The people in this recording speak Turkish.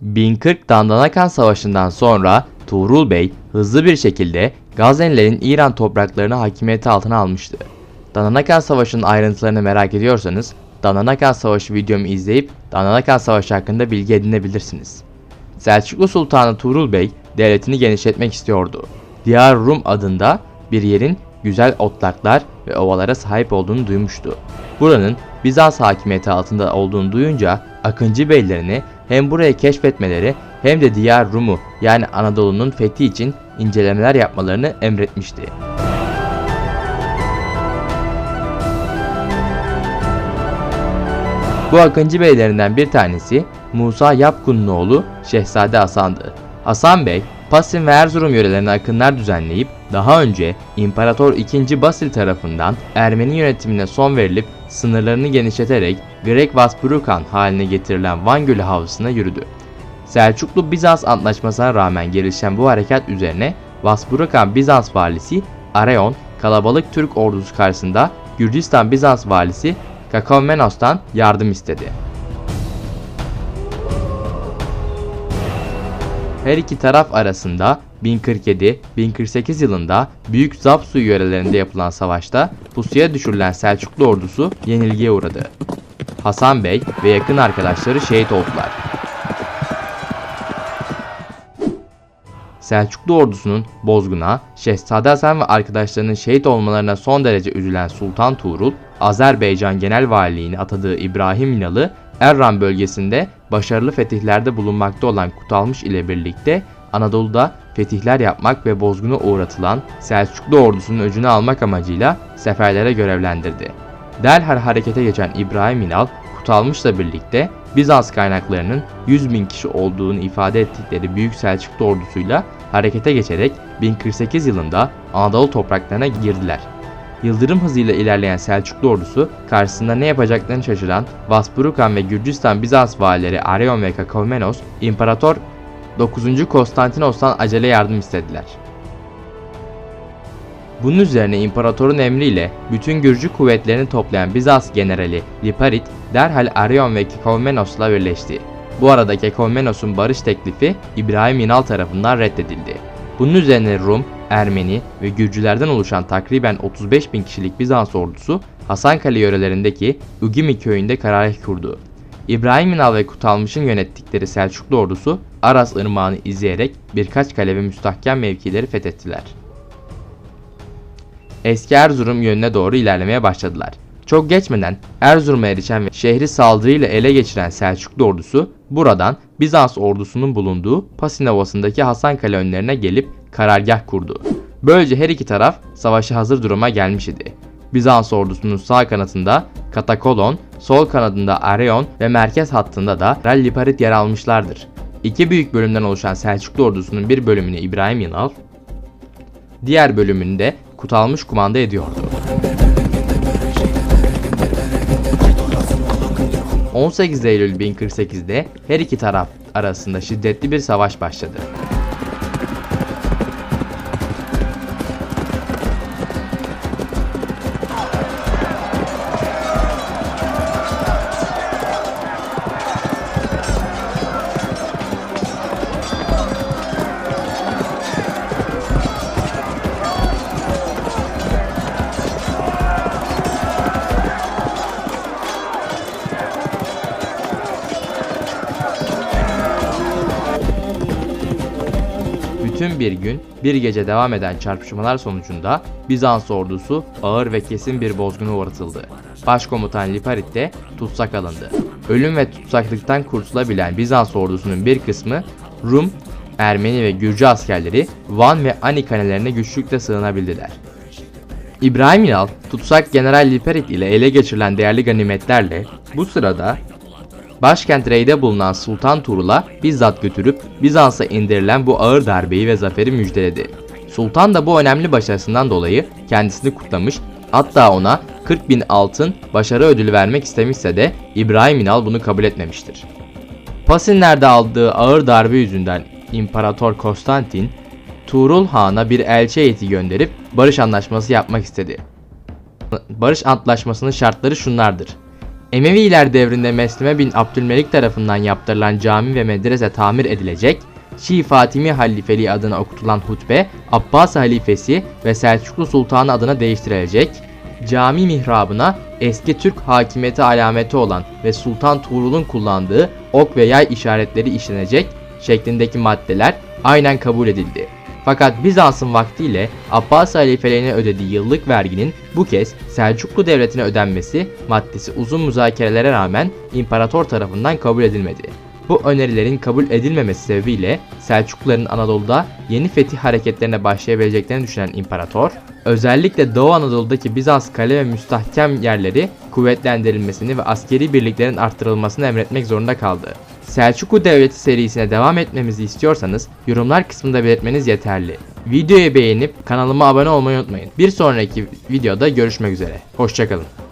1040 Dandanakan Savaşı'ndan sonra Tuğrul Bey hızlı bir şekilde Gaznelilerin İran topraklarını hakimiyeti altına almıştı. Dandanakan Savaşı'nın ayrıntılarını merak ediyorsanız Dandanakan Savaşı videomu izleyip Dandanakan Savaşı hakkında bilgi edinebilirsiniz. Selçuklu Sultanı Tuğrul Bey devletini genişletmek istiyordu. Diyar Rum adında bir yerin güzel otlaklar ve ovalara sahip olduğunu duymuştu. Buranın Bizans hakimiyeti altında olduğunu duyunca Akıncı beylerini hem burayı keşfetmeleri hem de Diyar Rum'u yani Anadolu'nun fethi için incelemeler yapmalarını emretmişti. Bu Akıncı beylerinden bir tanesi Musa Yapkun'un oğlu Şehzade Hasan'dı. Hasan Bey, Pasin ve Erzurum yörelerine akınlar düzenleyip daha önce İmparator II. Basil tarafından Ermeni yönetimine son verilip sınırlarını genişleterek Grek Vaspurakan haline getirilen Van Gölü havzasına yürüdü. Selçuklu-Bizans antlaşmasına rağmen gelişen bu harekat üzerine Vaspurakan Bizans valisi Areon kalabalık Türk ordusu karşısında Gürcistan Bizans valisi Kakaumenos'tan yardım istedi. Her iki taraf arasında 1047-1048 yılında Büyük Zapsu yörelerinde yapılan savaşta pusuya düşürülen Selçuklu ordusu yenilgiye uğradı. Hasan Bey ve yakın arkadaşları şehit oldular. Selçuklu ordusunun bozguna, Şehzade Hasan ve arkadaşlarının şehit olmalarına son derece üzülen Sultan Tuğrul, Azerbaycan Genel Valiliğini atadığı İbrahim İnal'ı Erran bölgesinde başarılı fetihlerde bulunmakta olan Kutalmış ile birlikte Anadolu'da fetihler yapmak ve bozguna uğratılan Selçuklu ordusunun öcünü almak amacıyla seferlere görevlendirdi. Derhal harekete geçen İbrahim İnal, Kutalmış'la birlikte Bizans kaynaklarının 100 bin kişi olduğunu ifade ettikleri Büyük Selçuklu ordusuyla harekete geçerek 1048 yılında Anadolu topraklarına girdiler. Yıldırım hızıyla ilerleyen Selçuklu ordusu karşısında ne yapacaklarını şaşıran Vaspurakan ve Gürcistan Bizans valileri Areon ve Kakaumenos, İmparator 9. Konstantinos'tan acele yardım istediler. Bunun üzerine imparatorun emriyle bütün Gürcü kuvvetlerini toplayan Bizans generali Liparit derhal Arion ve Kekaumenos'la birleşti. Bu arada Kekaumenos'un barış teklifi İbrahim İnal tarafından reddedildi. Bunun üzerine Rum, Ermeni ve Gürcülerden oluşan takriben 35 bin kişilik Bizans ordusu Hasankale yörelerindeki Ugimi köyünde karargah kurdu. İbrahim İnal ve Kutalmış'ın yönettikleri Selçuklu ordusu Aras ırmağını izleyerek birkaç kale ve müstahkem mevkileri fethettiler. Eski Erzurum yönüne doğru ilerlemeye başladılar. Çok geçmeden Erzurum'a erişen ve şehri saldırıyla ele geçiren Selçuklu ordusu buradan Bizans ordusunun bulunduğu Pasin Ovası'ndaki Hasankale önlerine gelip karargah kurdu. Böylece her iki taraf savaşa hazır duruma gelmiş idi. Bizans ordusunun sağ kanatında Katakolon, sol kanadında Areon ve merkez hattında da Ralliparit yer almışlardır. İki büyük bölümden oluşan Selçuklu ordusunun bir bölümünü İbrahim Yınal, diğer bölümünü de Kutalmış kumanda ediyordu. 18 Eylül 1048'de her iki taraf arasında şiddetli bir savaş başladı. Bütün bir gün, bir gece devam eden çarpışmalar sonucunda Bizans ordusu ağır ve kesin bir bozguna uğratıldı. Başkomutan Liparit de tutsak alındı. Ölüm ve tutsaklıktan kurtulabilen Bizans ordusunun bir kısmı Rum, Ermeni ve Gürcü askerleri Van ve Ani kalelerine güçlükle sığınabildiler. İbrahim İnal, tutsak General Liparit ile ele geçirilen değerli ganimetlerle bu sırada Başkent Rey'de bulunan Sultan Tuğrul'a bizzat götürüp Bizans'a indirilen bu ağır darbeyi ve zaferi müjdeledi. Sultan da bu önemli başarısından dolayı kendisini kutlamış, hatta ona 40 bin altın başarı ödülü vermek istemişse de İbrahim İnal bunu kabul etmemiştir. Pasinler'de aldığı ağır darbe yüzünden İmparator Konstantin, Tuğrul Han'a bir elçi heyeti gönderip barış anlaşması yapmak istedi. Barış antlaşmasının şartları şunlardır. Emeviler devrinde Mesleme bin Abdülmelik tarafından yaptırılan cami ve medrese tamir edilecek, Şii Fatimi Halifeliği adına okutulan hutbe, Abbas Halifesi ve Selçuklu Sultanı adına değiştirilecek, cami mihrabına eski Türk hakimiyeti alameti olan ve Sultan Tuğrul'un kullandığı ok ve yay işaretleri işlenecek şeklindeki maddeler aynen kabul edildi. Fakat Bizans'ın vaktiyle Abbas halifeliğine ödediği yıllık verginin bu kez Selçuklu devletine ödenmesi maddesi uzun müzakerelere rağmen imparator tarafından kabul edilmedi. Bu önerilerin kabul edilmemesi sebebiyle Selçukluların Anadolu'da yeni fetih hareketlerine başlayabileceklerini düşünen imparator, özellikle Doğu Anadolu'daki Bizans kale ve müstahkem yerleri kuvvetlendirilmesini ve askeri birliklerin arttırılmasını emretmek zorunda kaldı. Selçuklu Devleti serisine devam etmemizi istiyorsanız yorumlar kısmında belirtmeniz yeterli. Videoyu beğenip kanalıma abone olmayı unutmayın. Bir sonraki videoda görüşmek üzere. Hoşçakalın.